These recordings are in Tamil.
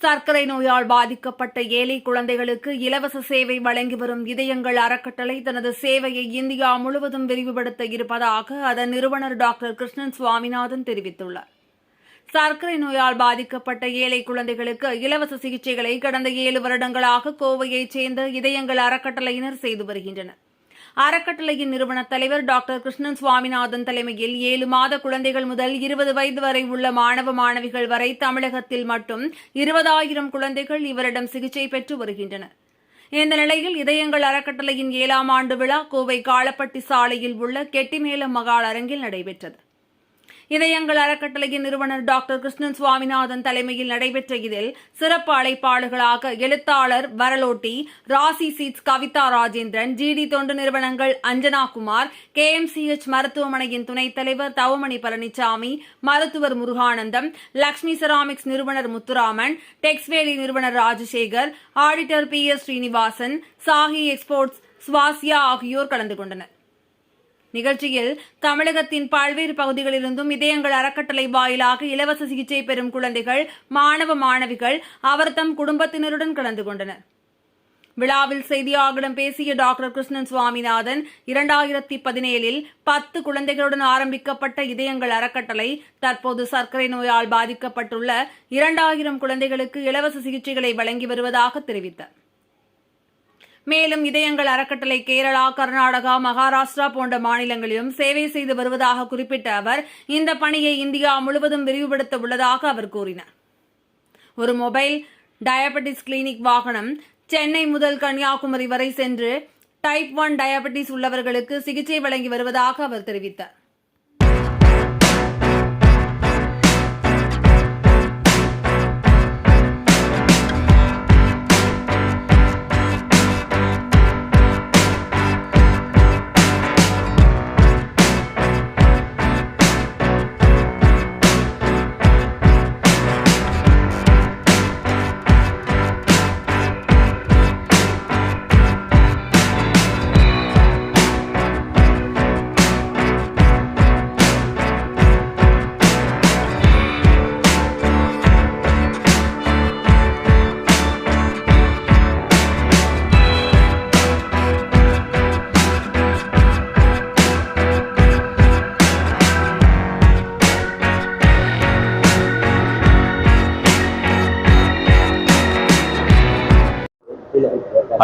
சர்க்கரை நோயால் பாதிக்கப்பட்ட ஏழை குழந்தைகளுக்கு இலவச சேவை வழங்கி வரும் இதயங்கள் அறக்கட்டளை தனது சேவையை இந்தியா முழுவதும் விரிவுபடுத்த இருப்பதாக அதன் நிறுவனர் டாக்டர் கிருஷ்ணன் சுவாமிநாதன் தெரிவித்துள்ளார். சர்க்கரை நோயால் பாதிக்கப்பட்ட ஏழை குழந்தைகளுக்கு இலவச சிகிச்சைகளை கடந்த ஏழு வருடங்களாக கோவையைச் சேர்ந்த இதயங்கள் அறக்கட்டளையினர் செய்து வருகின்றனர். அறக்கட்டளையின் நிறுவன தலைவர் டாக்டர் கிருஷ்ணன் சுவாமிநாதன் தலைமையில் ஏழு மாத குழந்தைகள் முதல் இருபது வயது வரை உள்ள மாணவ மாணவிகள் வரை தமிழகத்தில் மட்டும் இருபதாயிரம் குழந்தைகள் இவரிடம் சிகிச்சை பெற்று வருகின்றனர். இந்த நிலையில் இதயங்கள் அறக்கட்டளையின் ஏழாம் ஆண்டு விழா கோவை காலப்பட்டி சாலையில் உள்ள கெட்டிமேலம் மகால் அரங்கில் நடைபெற்றது. இதயங்கள் அறக்கட்டளையின் நிறுவனர் டாக்டர் கிருஷ்ணன் சுவாமிநாதன் தலைமையில் நடைபெற்ற இதில் சிறப்பு அழைப்பாளர்களாக எழுத்தாளர் வரலோட்டி ராசி சீட்ஸ் கவிதா ராஜேந்திரன் ஜிடி தொண்டு நிறுவனங்கள் அஞ்சனா குமார் கேஎம்சிஎச் மருத்துவமனையின் துணைத் தலைவர் தவமணி பழனிசாமி மருத்துவர் முருகானந்தம் லக்ஷ்மி செராமிக்ஸ் நிறுவனர் முத்துராமன் டெக்ஸ்வேலி நிறுவனர் Rajasekar auditor P S Srinivasan Sahi exports சுவாசியா ஆகியோர் கலந்து கொண்டனர். நிகழ்ச்சியில் தமிழகத்தின் பல்வேறு பகுதிகளிலிருந்தும் இதயங்கள் அறக்கட்டளை வாயிலாக இலவச சிகிச்சை பெறும் குழந்தைகள் மாணவ மாணவிகள் அவர் தம் குடும்பத்தினருடன் கலந்து கொண்டனர். விழாவில் செய்தியாளர்களிடம் பேசிய டாக்டர் கிருஷ்ணன் சுவாமிநாதன் இரண்டாயிரத்தி பதினேழில் பத்து குழந்தைகளுடன் ஆரம்பிக்கப்பட்ட இதயங்கள் அறக்கட்டளை தற்போது சர்க்கரை நோயால் பாதிக்கப்பட்டுள்ள இரண்டாயிரம் குழந்தைகளுக்கு இலவச சிகிச்சைகளை வழங்கி வருவதாக தெரிவித்தார். மேலும் இதயங்கள் அறக்கட்டளை கேரளா கர்நாடகா மகாராஷ்டிரா போன்ற மாநிலங்களிலும் சேவை செய்து வருவதாக குறிப்பிட்ட அவர் இந்த பணியை இந்தியா முழுவதும் விரிவுபடுத்த உள்ளதாக அவர் கூறினார். ஒரு மொபைல் டயபெட்டிஸ் கிளினிக் வாகனம் சென்னை முதல் கன்னியாகுமரி வரை சென்று டைப் ஒன் டயபெட்டிஸ் உள்ளவர்களுக்கு சிகிச்சை வழங்கி வருவதாக அவர் தெரிவித்தார்.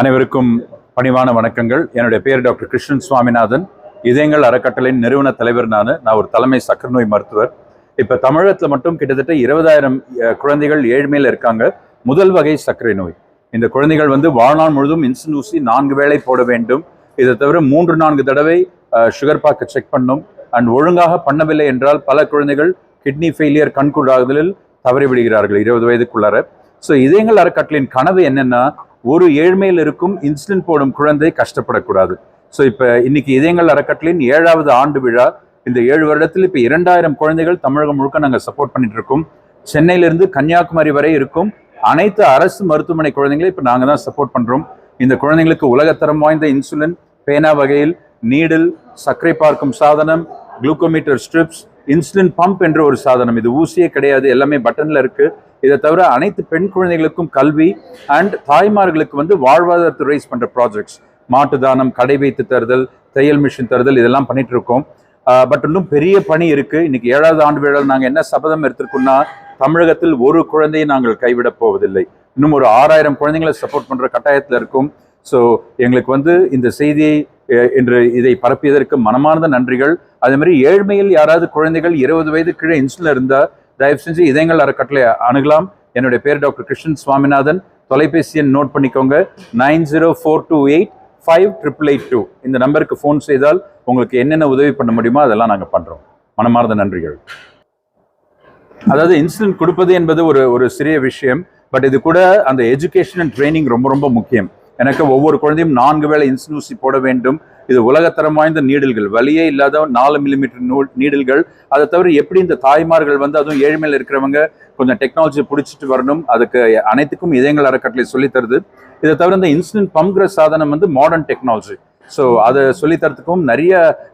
அனைவருக்கும் பணிவான வணக்கங்கள். என்னுடைய பேர் டாக்டர் கிருஷ்ணன் சுவாமிநாதன். இதயங்கள் அறக்கட்டளையின் நிறுவன தலைவர் நான். நான் ஒரு தலைமை சக்கர நோய் மருத்துவர். இப்போ தமிழகத்தில் மட்டும் கிட்டத்தட்ட இருபதாயிரம் குழந்தைகள் ஏழ்மையில் இருக்காங்க. முதல் வகை சர்க்கரை நோய். இந்த குழந்தைகள் வந்து வாழ்நாள் முழுதும் இன்சுலின் ஊசி நான்கு வேளை போட வேண்டும். இதை தவிர மூன்று நான்கு தடவை சுகர் பாக்க செக் பண்ணும். அண்ட் ஒழுங்காக பண்ணவில்லை என்றால் பல குழந்தைகள் கிட்னி ஃபெயிலியர் கண்கூடாகுதலில் தவறிவிடுகிறார்கள் இருபது வயதுக்குள்ளார. ஸோ இதயங்கள் அறக்கட்டளையின் கனவு என்னென்னா ஒரு ஏழ்மையில் இருக்கும் இன்சுலின் போடும் குழந்தை கஷ்டப்படக்கூடாது. ஸோ இப்போ இன்னைக்கு இதயங்கள் அறக்கட்டளையின் ஏழாவது ஆண்டு விழா. இந்த ஏழு வருடத்தில் இப்போ இரண்டாயிரம் குழந்தைகள் தமிழகம் முழுக்க நாங்கள் சப்போர்ட் பண்ணிட்டு இருக்கோம் சென்னையிலிருந்து கன்னியாகுமரி வரை இருக்கும் அனைத்து அரசு மருத்துவமனை குழந்தைங்களை இப்போ நாங்கள் தான் சப்போர்ட் பண்ணுறோம் இந்த குழந்தைங்களுக்கு உலகத்தரம் வாய்ந்த இன்சுலின் பேனா வகையில் நீடில் சர்க்கரை பார்க்கும் சாதனம் குளுக்கோமீட்டர் ஸ்ட்ரிப்ஸ் இன்சுலின் பம்ப் என்ற ஒரு சாதனம். இது ஊசியே கிடையாது எல்லாமே பட்டனில் இருக்குது இதை தவிர அனைத்து பெண் குழந்தைகளுக்கும் கல்வி அண்ட் தாய்மார்களுக்கு வந்து வாழ்வாதாரத்தை ரைஸ் பண்ணுற ப்ராஜெக்ட்ஸ் மாட்டு தானம் கடை வைத்து தருதல் தையல் மிஷின் தருதல் இதெல்லாம் பண்ணிட்டு இருக்கோம். பட் இன்னும் பெரிய பணி இருக்கு. இன்னைக்கு ஏழாவது ஆண்டு விழாவில் நாங்கள் என்ன சபதம் எடுத்திருக்கோம்னா தமிழகத்தில் ஒரு குழந்தையை நாங்கள் கைவிடப் போவதில்லை. இன்னும் ஒரு ஆறாயிரம் குழந்தைங்களை சப்போர்ட் பண்ணுற கட்டாயத்தில் இருக்கும். ஸோ எங்களுக்கு வந்து இந்த செய்தியை என்று இதை பரப்பியதற்கு மனமார்ந்த நன்றிகள். அதே மாதிரி ஏழ்மையில் யாராவது குழந்தைகள் இருபது வயது கீழே இன்சுலின் இருந்தால் தயவு செஞ்சு இதயங்கள் அறக்கட்டளை அணுகலாம். என்னுடைய பேர் டாக்டர் கிருஷ்ணன் சுவாமிநாதன். தொலைபேசி எண் நோட் பண்ணிக்கோங்க. Nine zero four two eight five triple eight two. இந்த நம்பருக்கு ஃபோன் செய்தால் உங்களுக்கு என்னென்ன உதவி பண்ண முடியுமோ அதெல்லாம் நாங்கள் பண்ணுறோம் மனமார்ந்த நன்றிகள். அதாவது இன்சுலின் கொடுப்பது என்பது ஒரு ஒரு சிறிய விஷயம். பட் இது கூட அந்த எஜுகேஷன் அண்ட் ட்ரைனிங் ரொம்ப ரொம்ப முக்கியம். எனக்கு ஒவ்வொரு குழந்தையும் நான்கு வேளை இன்சுலின் ஊசி போட வேண்டும். இது உலகத்தரம் வாய்ந்த நீடல்கள். வலியே இல்லாத நாலு மில்லிமீட்டர் நூல் நீடல்கள். அதை தவிர எப்படி இந்த தாய்மார்கள் வந்து அதுவும் ஏழ்மையில் இருக்கிறவங்க கொஞ்சம் டெக்னாலஜி பிடிச்சிட்டு வரணும் அதுக்கு அனைத்துக்கும் இதயங்கள் அறக்கட்டளை சொல்லித்தருது இதை தவிர இந்த இன்சுலின் பம்ப்கிற சாதனம் வந்து மாடர்ன் டெக்னாலஜி ஸோ அதை சொல்லித்தரத்துக்கும் நிறைய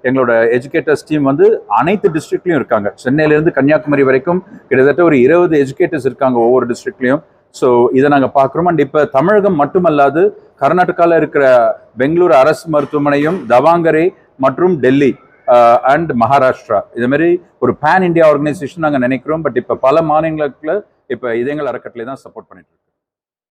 எங்களோட எஜுகேட்டர்ஸ் டீம் வந்து அனைத்து டிஸ்ட்ரிக்ட்லையும் இருக்காங்க. சென்னையிலேருந்து கன்னியாகுமரி வரைக்கும் கிட்டத்தட்ட ஒரு இருபது எஜுகேட்டர்ஸ் இருக்காங்க ஒவ்வொரு டிஸ்ட்ரிக்ட்லையும் ஸோ இதை நாங்கள் பார்க்குறோம். அண்ட் இப்போ தமிழகம் மட்டுமல்லாது கர்நாடகாவில் இருக்கிற பெங்களூர் அரசு மருத்துவமனையும் தவாங்கரே மற்றும் டெல்லி அண்ட் மகாராஷ்டிரா. இது மாதிரி ஒரு பேன் இண்டியா ஆர்கனைசேஷன் நாங்கள் நினைக்கிறோம். பட் இப்போ பல மாநிலங்களில் இப்போ இதயங்கள் அறக்கட்டளை தான் சப்போர்ட் பண்ணிட்டு இருக்கோம்